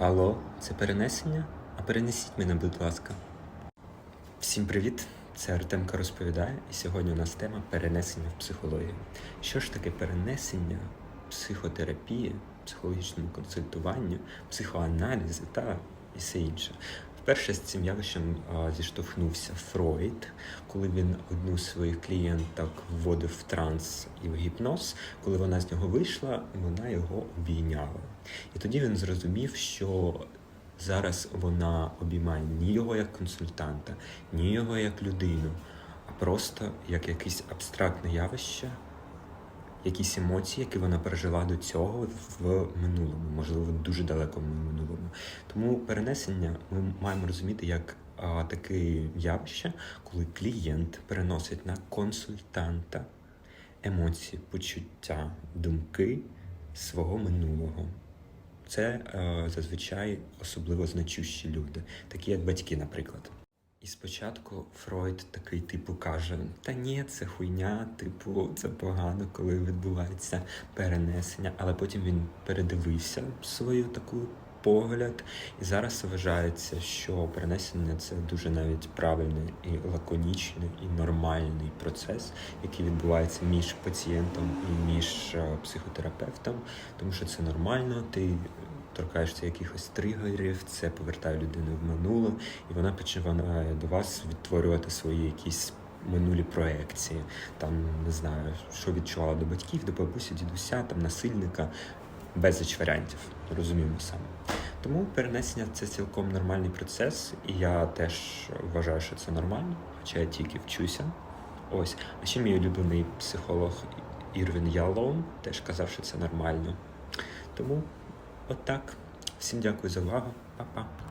Алло, це перенесення? А перенесіть мене, будь ласка. Всім привіт! Це Артемка розповідає, і сьогодні у нас тема перенесення в психології. Що ж таке перенесення, психотерапії, психологічному консультуванню, психоаналізу та і все інше. Вперше з цим явищем зіштовхнувся Фройд, коли він одну з своїх клієнток вводив в транс і в гіпноз. Коли вона з нього вийшла, вона його обійняла. І тоді він зрозумів, що зараз вона обіймає ні його як консультанта, ні його як людину, а просто як якесь абстрактне явище, якісь емоції, які вона пережила до цього в минулому, можливо, дуже далекому минулому. Тому перенесення ми маємо розуміти як а, таке явище, коли клієнт переносить на консультанта емоції, почуття, думки свого минулого. Це е, зазвичай особливо значущі люди, такі як батьки, наприклад. І спочатку Фройд такий типу каже: Та ні, це хуйня, типу, це погано, коли відбувається перенесення. Але потім він передивився свою таку погляд, і зараз вважається, що перенесення це дуже навіть правильний і лаконічний, і нормальний процес, який відбувається між пацієнтом і між е, психотерапевтом, тому що це нормально. Ти торкаєшся якихось тригерів, це повертає людину в минуле, і вона починає до вас відтворювати свої якісь минулі проекції. Там не знаю, що відчувала до батьків, до бабусі, дідуся, там насильника, безліч варіантів. Розуміємо саме. Тому перенесення це цілком нормальний процес, і я теж вважаю, що це нормально, хоча я тільки вчуся. Ось, а ще мій улюблений психолог Ірвін Ялоун теж казав, що це нормально. Тому Отак. Всім дякую за увагу. Па-па.